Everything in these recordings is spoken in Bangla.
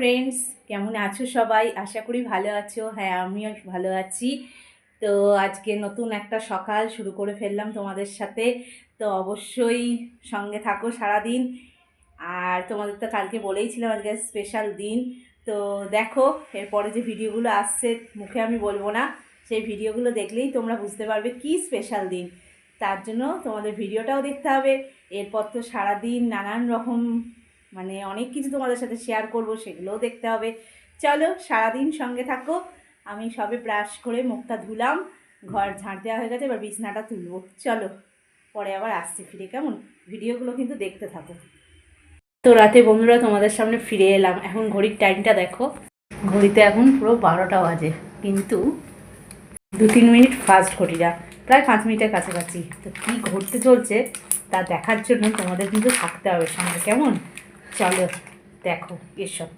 ফ্রেন্ডস কেমন আছো সবাই? আশা করি ভালো আছো। হ্যাঁ আমিও ভালো আছি। তো আজকে নতুন একটা সকাল শুরু করে ফেললাম তোমাদের সাথে। তো অবশ্যই সঙ্গে থাকো সারাদিন। আর তোমাদের তো কালকে বলেইছিলাম আজকে স্পেশাল দিন। তো দেখো, এরপরে যে ভিডিওগুলো আসছে, মুখে আমি বলব না। সেই ভিডিওগুলো দেখলেই তোমরা বুঝতে পারবে কি স্পেশাল দিন। তার জন্য তোমাদের ভিডিওটাও দেখতে হবে। এরপর তো সারাদিন নানান রকম মানে অনেক কিছু তোমাদের সাথে শেয়ার করব, সেগুলোও দেখতে হবে। চলো, সারাদিন সঙ্গে থাকো। আমি সবে ব্রাশ করে মুখটা ধুলাম, ঘর ঝাঁট দেওয়া হয়ে গেছে, এবার বিছনাটা তুলবো। চলো, পরে আবার আসছি ফিরে, কেমন? ভিডিওগুলো কিন্তু দেখতে থাকো। তো রাতে বন্ধুরা তোমাদের সামনে ফিরে এলাম। এখন ঘড়ির টাইমটা দেখো। ঘড়িতে এখন পুরো বারোটা বাজে, কিন্তু দু তিন মিনিট ফাস্ট ঘটিরা প্রায় পাঁচ মিনিটের কাছাকাছি। তো কী ঘটতে চলছে, তা দেখার জন্য তোমাদের কিন্তু থাকতে হবে সঙ্গে কেমন? চলো দেখো এসব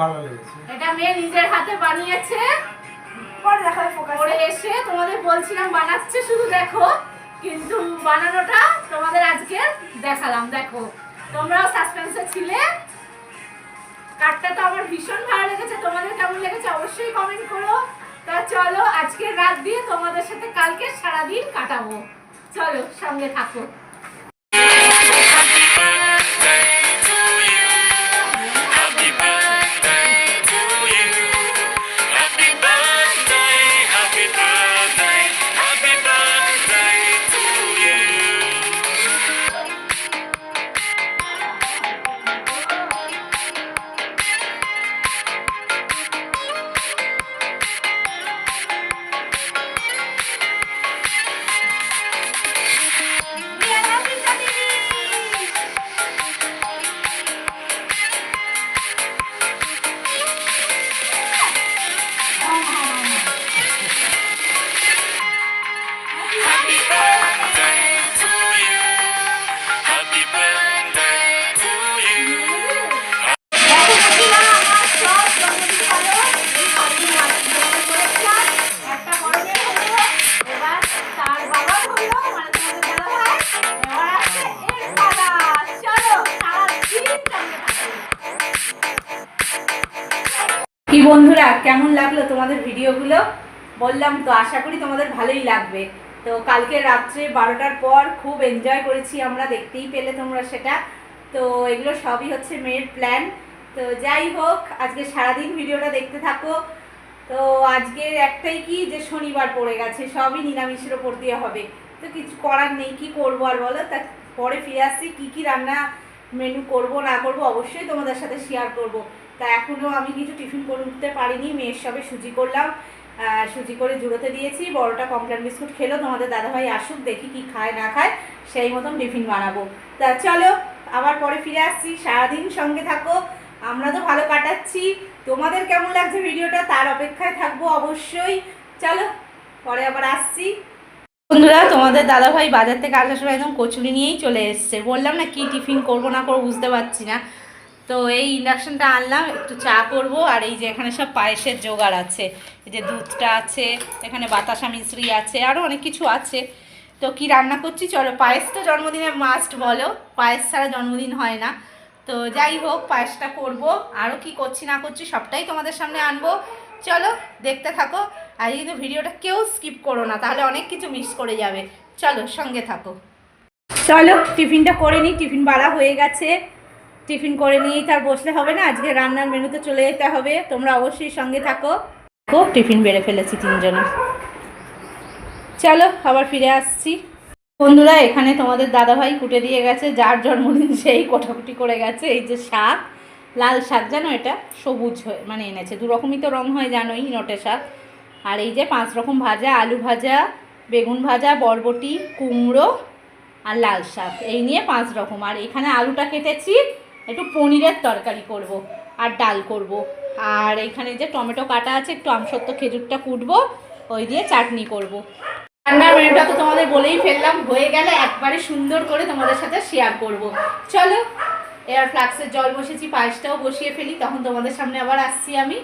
ভালো লেগেছে। এটা মেয়ে নিজের হাতে বানিয়েছে। পরে দেখাবে পরে এসে তোমাদের বলছিলাম বানাচ্ছে শুধু দেখো কিন্তু বানানোটা তোমাদের আজকে দেখালাম দেখো। তোমরাও সাসপেন্সে ছিলে। কার্ডটা তো আমার ভীষণ ভালো লেগেছে। তোমাদের কেমন লেগেছে অবশ্যই কমেন্ট করো। তা চলো আজকে রাত দিয়ে তোমাদের সাথে কালকে সারাদিন কাটাবো। চলো সঙ্গে থাকো। কি বন্ধুরা, কেমন লাগল তোমাদের ভিডিওগুলো? বললাম তো, আশা করি তোমাদের ভালোই লাগবে। তো কালকে রাত্রে বারোটার পর খুব এনজয় করেছি আমরা, দেখতেই পেলে তোমরা সেটা। তো এগুলো সবই হচ্ছে মেয়ের প্ল্যান তো যাই হোক, আজকে সারাদিন ভিডিওটা দেখতে থাকো। তো আজকে একটাই কি? যে শনিবার পড়ে গেছে, সবই নিরামিষের ওপর দিয়ে হবে। তো কিছু করার নেই, কি করব আর বলো? তা পরে ফিরে আসছি, কী কী রান্না মেনু করব, না করব, অবশ্যই তোমাদের সাথে শেয়ার করব। তা এখনও আমি কিছু টিফিন করে উঠতে পারিনি, মেয়ের সবে সুজি করলাম। সুজি করে জুড়োতে দিয়েছি, বড়টা কমপ্লেন বিস্কুট খেলো, তোমাদের দাদাভাই আসুক, দেখি কি খায়, না খায়, সেই মতন টিফিন বানাবো। তা চলো, আবার পরে ফিরে আসছি, সারাদিন সঙ্গে থাকো, আমরা তো ভালো কাটাচ্ছি। তোমাদের কেমন লাগছে ভিডিওটা? তার অপেক্ষায় থাকব অবশ্যই। চলো, পরে আবার আসছি। বন্ধুরা, তোমাদের দাদাভাই বাজার থেকে আসার সময় একদম কচুরি নিয়েই চলে এসছে। বললাম না, কি টিফিন করব না করব বুঝতে পারছি না। তো এই ইন্ডাকশানটা আনলাম, একটু চা করব, আর এই যে এখানে সব পায়েসের জোগাড় আছে। এই যে দুধটা আছে, এখানে বাতাসা মিশ্রি আছে আরও অনেক কিছু আছে। তো কি রান্না করছি? চলো, পায়েস তো জন্মদিনে মাস্ট বলো। পায়েস ছাড়া জন্মদিন হয় না। তো যাই হোক, পায়েসটা করব। আরও কি করছি, না করছি, সবটাই তোমাদের সামনে আনব। চলো, দেখতে থাকো। আর কিন্তু ভিডিওটা কেউ স্কিপ করো না, তাহলে অনেক কিছু মিস করে যাবে। চলো, সঙ্গে থাকো। চলো, টিফিনটা করে নিই টিফিন বাড়া হয়ে গেছে। টিফিন করে নিয়েই তার বসলে হবে না, আজকে রান্নার মেনুতে চলে যেতে হবে, তোমরা অবশ্যই সঙ্গে থাকো। খুব টিফিন বেড়ে ফেলেছি তিনজনে। চলো, আবার ফিরে আসছি। বন্ধুরা, এখানে তোমাদের দাদাভাই কুটে দিয়ে গেছে, যার জন্মদিন সেই কোটাকুটি করে গেছে, এই যে শাক। লাল শাক, জানো এটা? সবুজ হয়ে মানে এনেছে। দু রকমই তো রং হয়, জানোই, নোটে শাক। আর এই যে পাঁচ রকম ভাজা, আলু ভাজা, বেগুন ভাজা, বরবটি, কুমড়ো আর লাল শাক। এই নিয়ে পাঁচ রকম। আর এখানে আলুটা কেটেছি একটু পনিরের তরকারি করব আর ডাল করব। আর এখানে যে টমেটো কাটা আছে, একটু আমসত্ব খেজুরটা কুটবো, ওই দিয়ে চাটনি করব। রান্নার মেনুটা তো তোমাদের বলেই ফেললাম, হয়ে গেলে একবারে সুন্দর করে তোমাদের সাথে শেয়ার করব। চলো এয়ার ফ্লাক্সের জল বসেছি, পায়েসটাও বসিয়ে ফেলি, তখন তোমাদের সামনে আবার আসছি আমি।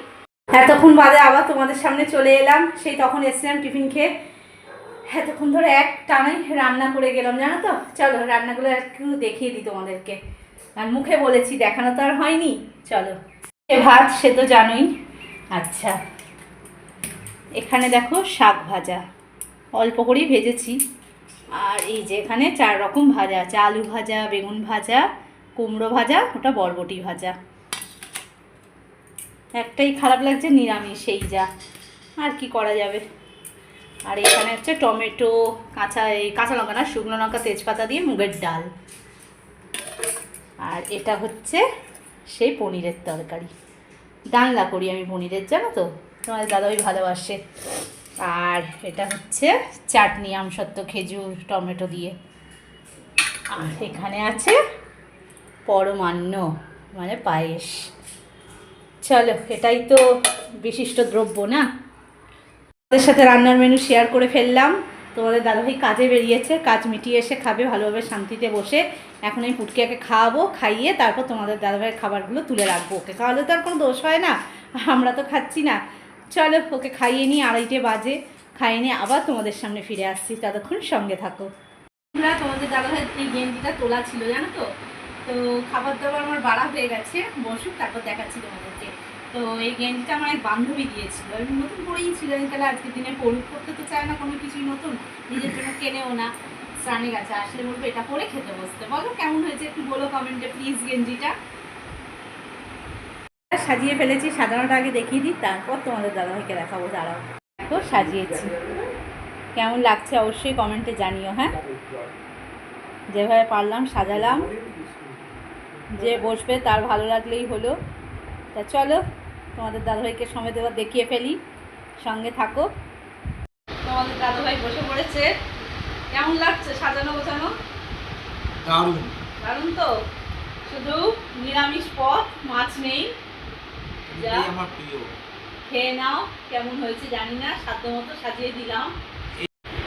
এতক্ষণ বাদে আবার তোমাদের সামনে চলে এলাম, সেই তখন এসছিলাম টিফিন খেয়ে। এতক্ষণ ধরে এক টানাই রান্না করে গেলাম, জানো তো? চলো, রান্নাগুলো একটু দেখিয়ে দিই তোমাদেরকে। আর মুখে বলেছি, দেখানো তো আর হয়নি। চলো। ভাত, সে তো জানোই। আচ্ছা। এখানে দেখো শাক ভাজা। অল্প করেই ভেজেছি। আর এই যে এখানে চার রকম ভাজা আছে। আলু ভাজা, বেগুন ভাজা, কুমড়ো ভাজা, ওটা বরবটি ভাজা। একটাই খারাপ লাগছে, নিরামিষ সেই যা। আর কি করা যাবে? আর এখানে হচ্ছে টমেটো, কাঁচা, এই কাঁচা লঙ্কা না, শুকনো লঙ্কা, তেজপাতা দিয়ে মুগের ডাল। আর এটা হচ্ছে সেই পনিরের তরকারি। ডালনা করি আমি পনিরের, জানো তো? তোমার দাদাই ভালোবাসে। আর এটা হচ্ছে চাটনি আমসত্ব খেজুর, টমেটো দিয়ে। আর এখানে আছে পরমান্ন মানে পায়েস। চলো, এটাই তো বিশিষ্ট দ্রব্য, না? তাদের সাথে রান্নার মেনু শেয়ার করে ফেললাম। তোমাদের দাদাভাই কাজে বেরিয়েছে কাজ মিটিয়ে এসে খাবে ভালোভাবে শান্তিতে বসে। এখন আমি পুটকিয়াকে খাওয়াবো খাইয়ে তারপর তোমাদের দাদাভাইয়ের খাবারগুলো তুলে রাখব। ওকে খাওয়ালে তো আর কোনো দোষ হয় না আমরা তো খাচ্ছি না। চলো ওকে খাইয়ে নিই আড়াইটে বাজে। খাইয়ে নিয়ে আবার তোমাদের সামনে ফিরে আসছি ততক্ষণ সঙ্গে থাকো। বন্ধুরা, তোমাদের দাদাভাই এই গেঞ্জিটা তোলা ছিল জানো তো? তো খাবার দাবার আমার বাড়া হয়ে গেছে বসুক তারপর দেখাচ্ছি তোমাদেরকে। তো এই গেঞ্জিটা আমার এক বান্ধবী দিয়েছিল। আমি নতুন পরেই ছিল। তাহলে আজকের দিনে পড়ুক করতে তো চায় না, কোনো কিছুই নতুন। নিজের জন্য কেনেও না স্নানে গেছে আসলে বলব, এটা পরে খেতে বসতে। বলো, কেমন হয়েছে একটু বলো কমেন্টে প্লিজ গেঞ্জিটা। সাজিয়ে ফেলেছি, সাজানোটা আগে দেখিয়ে দিই, তারপর তোমাদের দাদাভাইকে দেখাবো, দাঁড়াও। দেখো, সাজিয়েছি। কেমন লাগছে অবশ্যই কমেন্টে জানিও হ্যাঁ? যেভাবে পারলাম, সাজালাম। যে বসবে তার ভালো লাগলেই হলো। তা চলো তোমাদের দাদাভাইকে সমেত এবার দেখিয়ে ফেলি। সঙ্গে থাকো। তোমাদের দাদাভাই বসে পড়েছে। কেমন লাগছে সাজানো গোছানো? দারুণ। দারুণ তো। শুধু নিরামিষ পথ মাছ নেই। যা। এটাই আমার প্রিয়। খেয়ে নাও কেমন হয়েছে জানি না সাধ্য মতো সাজিয়ে দিলাম।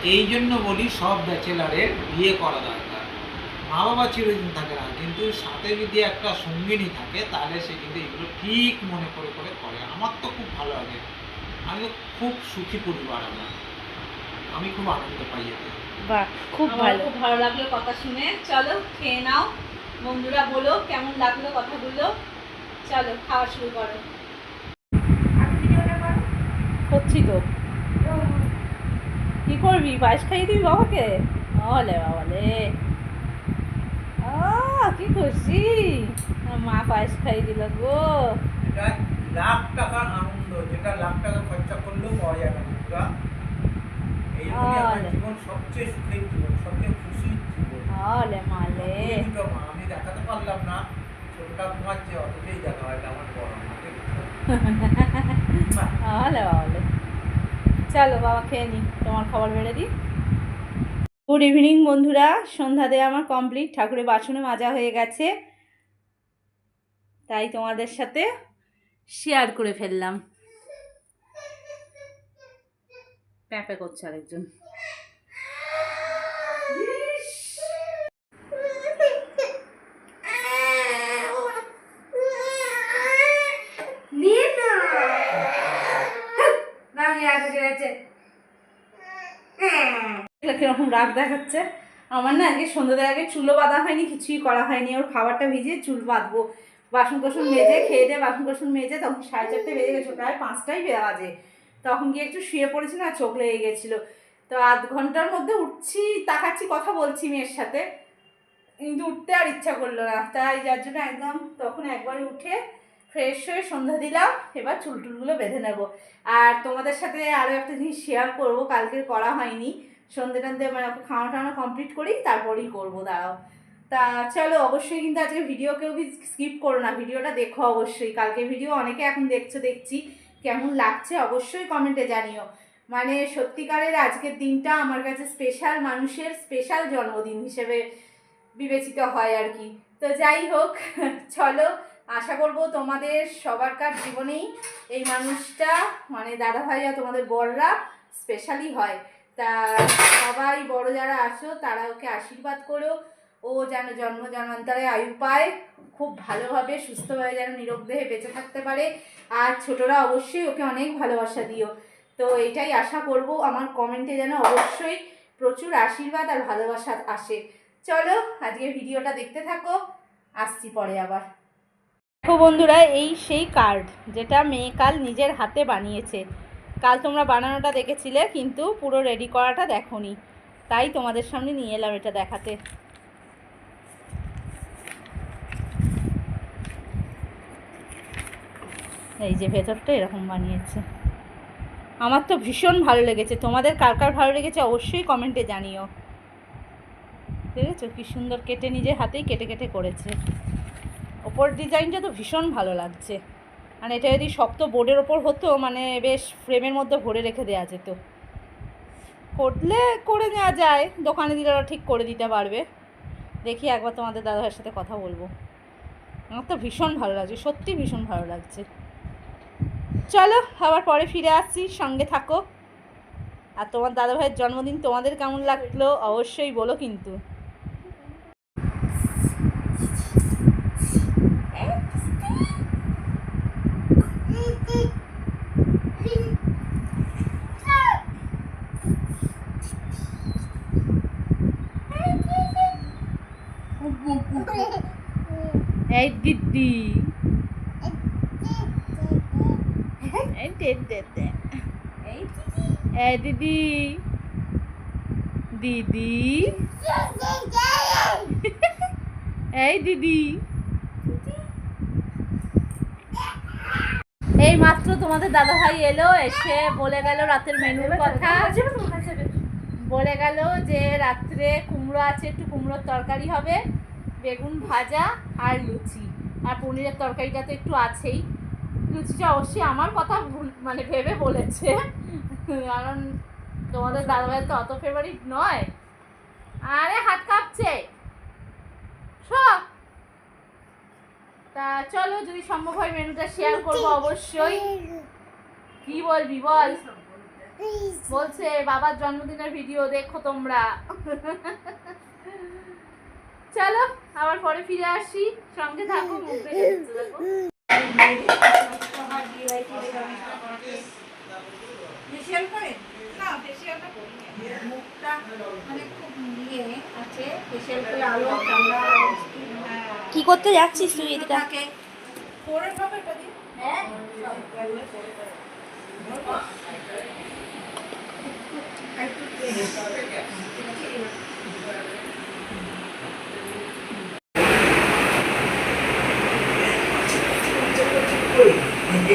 এই জন্য বলি সব ব্যাচেলারের বিয়ে করা দরকার। মা বাবা চিরদিন থাকে না। কিন্তু সাথে যদি একটা সঙ্গিনী থাকে তাহলে সে কিন্তু এগুলো ঠিক মনে করে করে করে। আমার তো খুব ভালো লাগে। আমি তো খুব সুখী পরিবার আমার। আমি খুব আনন্দ পাই এতে। বাহ খুব ভালো। খুব ভালো লাগল কথা শুনে। চলো খেয়ে নাও। বন্ধুরা বলো কেমন লাগল কথাগুলো চলো খাওয়া শুরু করো। করছি তো। কি করবি? পায়েস খাইয়ে দিবি বাবাকে? বাবালে। আহ, কি খুশি? মা পায়েস খাইয়ে দিল গো। লাখ টাকার আনন্দ যেটা লাখ টাকা খরচা করলেও পাওয়া যাবে না এই। জীবন সবচেয়ে সুখের জীবন সবচেয়ে খুশির জীবন। ওলে মালে মা আমি দেখাতে পারলাম না ছোটটা অথচই দেখা হয় আমার বড়? চলো বাবা খেয়ে নি। তোমার খাবার বেড়ে দিই? গুড ইভিনিং বন্ধুরা। সন্ধ্যা দেওয়া আমার কমপ্লিট। ঠাকুরের বাসনে মাজা হয়ে গেছে। তাই তোমাদের সাথে শেয়ার করে ফেললাম। প্যাপে করছে আরেকজন। কীরকম রাগ দেখাচ্ছে? আমার না আজকে সন্ধ্যাদের আগে চুলও বাঁধা হয়নি, কিছুই করা হয়নি। ওর খাবারটা ভিজিয়ে চুল বাঁধবো। বাসন কোসন মেজে, খেয়ে দিয়ে বাসন কোসন মেজে, তখন সাড়ে চারটে বেজে গেছিল প্রায় পাঁচটাই বাজে তখন গিয়ে একটু শুয়ে পড়েছিল আর চোখ লেগে গেছিল। তো আধ ঘণ্টার মধ্যে উঠছি, তাকাচ্ছি, কথা বলছি মেয়ের সাথে। কিন্তু উঠতে আর ইচ্ছা করল না। তাই যার জন্য একদম তখন একবার উঠে ফ্রেশ হয়ে সন্ধ্যা দিলাম, এবার চুল টুলগুলো বেঁধে নেব। আর তোমাদের সাথে আরও একটা জিনিস শেয়ার করব কালকে করা হয়নি। সন্ধে টন্ধে মানে খাওয়া টাওয়ানো কমপ্লিট করি তারপরেই করব, দাঁড়াও। তা চলো, অবশ্যই কিন্তু আজকে ভিডিও কেউ স্কিপ করো না, ভিডিওটা দেখো অবশ্যই। কালকে ভিডিও অনেকে এখন দেখছ, দেখছি। কেমন লাগছে অবশ্যই কমেন্টে জানিও। মানে সত্যিকারের আজকের দিনটা আমার কাছে স্পেশাল মানুষের স্পেশাল জন্মদিন হিসেবে বিবেচিত হয় আর কি। তো যাই হোক, চলো, আশা করব তোমাদের সবারকার জীবনেই এই মানুষটা মানে দাদা ভাইয়া তোমাদের বড়রা স্পেশালি হয়। তা সবাই বড় যারা আসো তারা ওকে আশীর্বাদ করো। ও যেন জন্ম জন্মান্তরে আয়ু পায়, খুব ভালোভাবে সুস্থভাবে যেন নিরোগ দেহে বেঁচে থাকতে পারে। আর ছোটরা অবশ্যই ওকে অনেক ভালোবাসা দিও। তো এটাই আশা করব, আমার কমেন্টে যেন অবশ্যই প্রচুর আশীর্বাদ আর ভালোবাসা আসে। চলো আজকে ভিডিওটা দেখতে থাকো, আসছি পরে আবার। দেখো বন্ধুরা, এই সেই কার্ড যেটা মেয়ে কাল নিজের হাতে বানিয়েছে। কাল তোমরা বানানোটা দেখেছিলে, কিন্তু পুরো রেডি করাটা দেখোনি। তাই তোমাদের সামনে নিয়ে এলাম এটা দেখাতে। এই যে ভেতরটা এরকম বানিয়েছে। আমার তো ভীষণ ভালো লেগেছে। তোমাদের কার কার ভালো লেগেছে অবশ্যই কমেন্টে জানিও। দেখেছ? কি সুন্দর কেটে নিজের হাতেই কেটে কেটে করেছে। ওপর ডিজাইনটা তো ভীষণ ভালো লাগছে। মানে এটা যদি শক্ত বোর্ডের ওপর হতো মানে বেশ ফ্রেমের মধ্যে ভরে রেখে দেওয়া যেত। করলে করে নেওয়া যায়, দোকানে দিলে ওরা ঠিক করে দিতে পারবে। দেখি একবার তোমাদের দাদাভাইয়ের সাথে কথা বলব। আমার তো ভীষণ ভালো লাগছে, সত্যি ভীষণ ভালো লাগছে। চলো, আবার পরে ফিরে আসছি, সঙ্গে থাকো। আর তোমার দাদাভাইয়ের জন্মদিন তোমাদের কেমন লাগল, অবশ্যই বলো কিন্তু। এই দিদি দিদি এই দিদি এই মাত্র তোমাদের দাদা ভাই এলো এসে বলে গেল রাতের মেনুর কথা। বলে গেল যে রাত্রে কুমড়ো আছে একটু কুমড়োর তরকারি হবে বেগুন ভাজা আর লুচি। আর পনিরের তরকারিটা তো একটু আছেই। লুচিটা অবশ্যই আমার কথা ভুল মানে ভেবে বলেছে। কারণ তোমাদের দাদাভাইয়ের তো অত ফেভারিট নয়। আরে হাত কাঁপছে। সব তা চলো যদি সম্ভব হয় মেনুটা শেয়ার করব অবশ্যই। কি বলবি বল। বলছে বাবার জন্মদিনের ভিডিও দেখো তোমরা। চলো আবার পরে ফিরে আসি। সঙ্গে থাকো মুখ দেখে দেখতে থাকো। ফেসিয়াল করে? না ফেসিয়ালটা করি মুখটা মানে খুব আছে ফেসিয়াল করে আলো ঠান্ডা কি করতে যাচ্ছিস তুই এদিকে? করে। পাবে এটা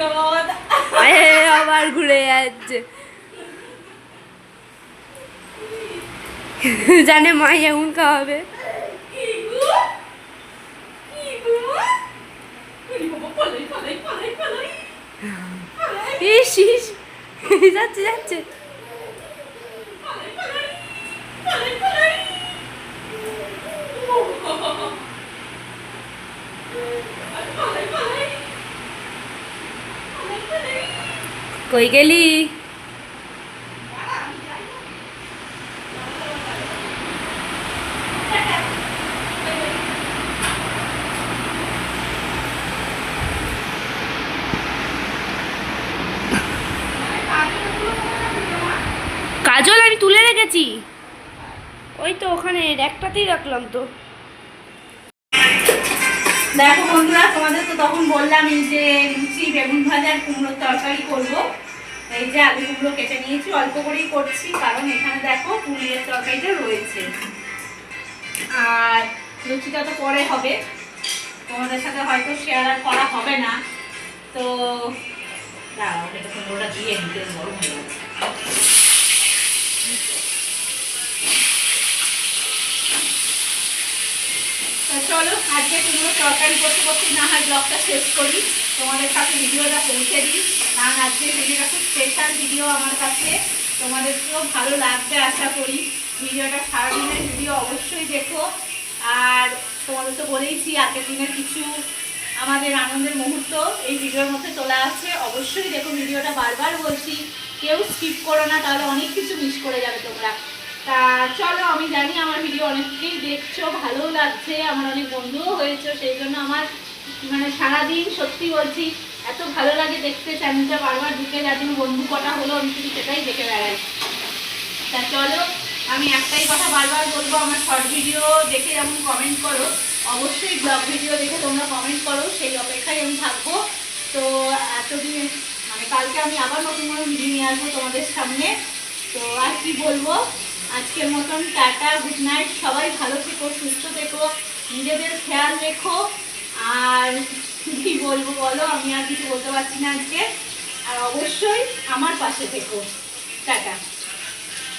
আবার ঘুরে যাচ্ছে। জানে মা এমন খাওয়াবে? ইস ইস। যাচ্ছে যাচ্ছে। কই গেলি? কাজল আমি তুলে রেখেছি। প্লেট একটাতেই রাখলাম তো। বেগুন ভাজা আর কুমড়োর তরকারি করব। এই যে আলু কুমড়ো কেটে নিয়েছি, অল্প করেই করছি, কারণ এখানে দেখো কুমড়ের তরকারিটা রয়েছে। আর লুচিটা তো পরে হবে, তোমাদের সাথে হয়তো শেয়ার আর করা হবে না। তো দাঁড়াও, এটা কুমড়োটা দিয়ে নিতে গরম হয়ে চলো, আজকে কুমড়ো তরকারি করতে করতে না হয় ব্লগটা শেষ করি। তোমাদের কাছে ভিডিওটা পৌঁছে দিই। কারণ আজকে ভিডিওটা খুব স্পেশাল ভিডিও আমার কাছে। তোমাদেরকেও ভালো লাগবে আশা করি। ভিডিওটা সারাদিনের ভিডিও অবশ্যই দেখো। আর তোমাদের তো বলেইছি, আগের দিনের কিছু আমাদের আনন্দের মুহূর্ত এই ভিডিওর মধ্যে তোলা আছে। অবশ্যই দেখো, ভিডিওটা বারবার বলছি। কেউ স্কিপ করো না, তাহলে অনেক কিছু মিস করে যাবে তোমরা। তা চলো, আমি জানি আমার ভিডিও অনেকেই দেখছ ভালো লাগছে, আমার অনেক বন্ধুও হয়েছে, সেই জন্য আমার মানে সারাদিন সত্যি বলছি, এত ভালো লাগে দেখতে চ্যানেলটা বারবার ঢুকে জন্য বন্ধু কটা হলো, আমি শুধু সেটাই দেখে বেড়াই। তা চলো, আমি একটাই কথা বারবার বলব, আমার শর্ট ভিডিও দেখে যেমন কমেন্ট করো, অবশ্যই ব্লগ ভিডিও দেখে তোমরা কমেন্ট করো, সেই অপেক্ষায় আমি থাকব। তো এতদিন মানে কালকে আমি আবার নতুন কোনো ভিডিও নিয়ে আসব তোমাদের সামনে। তো আর কি বলব? আজকের মতন টাটা গুড নাইট সবাই ভালো থেকো, সুস্থ থেকো, নিজেদের খেয়াল রেখো। আর কি বলব বলো, আমি আর কিছু বলতে পারছি না আজকে। আর অবশ্যই আমার পাশে থেকো। টাটা।